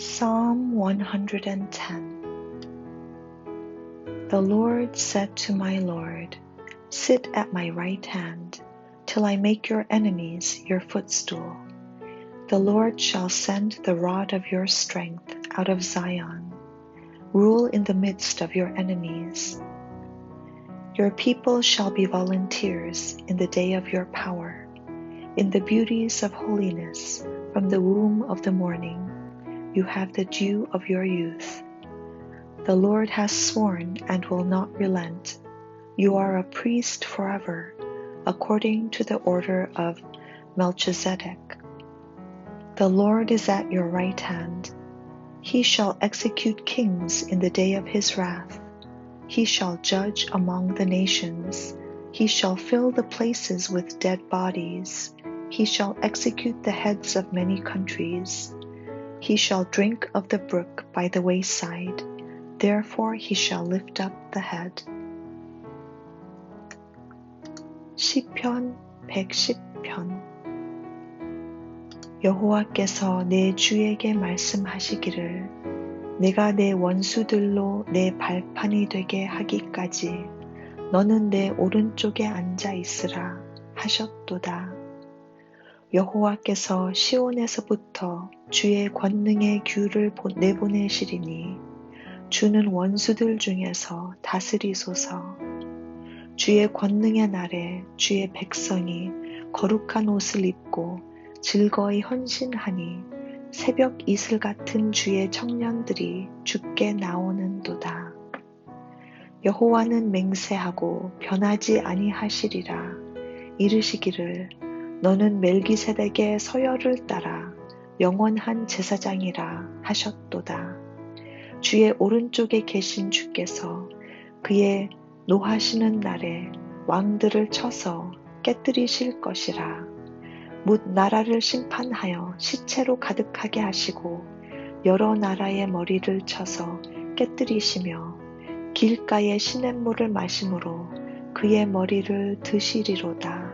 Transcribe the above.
Psalm 110 The Lord said to my Lord, Sit at my right hand, till I make your enemies your footstool. The Lord shall send the rod of your strength out of Zion. Rule in the midst of your enemies. Your people shall be volunteers in the day of your power, in the beauties of holiness from the womb of the morning. You have the dew of your youth. The Lord has sworn and will not relent. You are a priest forever, according to the order of Melchizedek. The Lord is at your right hand. He shall execute kings in the day of his wrath. He shall judge among the nations. He shall fill the places with dead bodies. He shall execute the heads of many countries. He shall drink of the brook by the wayside. Therefore he shall lift up the head. 시편 110편 여호와께서 내 주에게 말씀하시기를 내가 내 원수들로 내 발판이 되게 하기까지 너는 내 오른쪽에 앉아 있으라 하셨도다. 여호와께서 시온에서부터 주의 권능의 규를 내보내시리니 주는 원수들 중에서 다스리소서 주의 권능의 날에 주의 백성이 거룩한 옷을 입고 즐거이 헌신하니 새벽 이슬 같은 주의 청년들이 죽게 나오는도다. 여호와는 맹세하고 변하지 아니하시리라 이르시기를 너는 멜기세덱의 서열을 따라 영원한 제사장이라 하셨도다. 주의 오른쪽에 계신 주께서 그의 노하시는 날에 왕들을 쳐서 깨뜨리실 것이라. 묻 나라를 심판하여 시체로 가득하게 하시고 여러 나라의 머리를 쳐서 깨뜨리시며 길가의 시냇물을 마심으로 그의 머리를 드시리로다.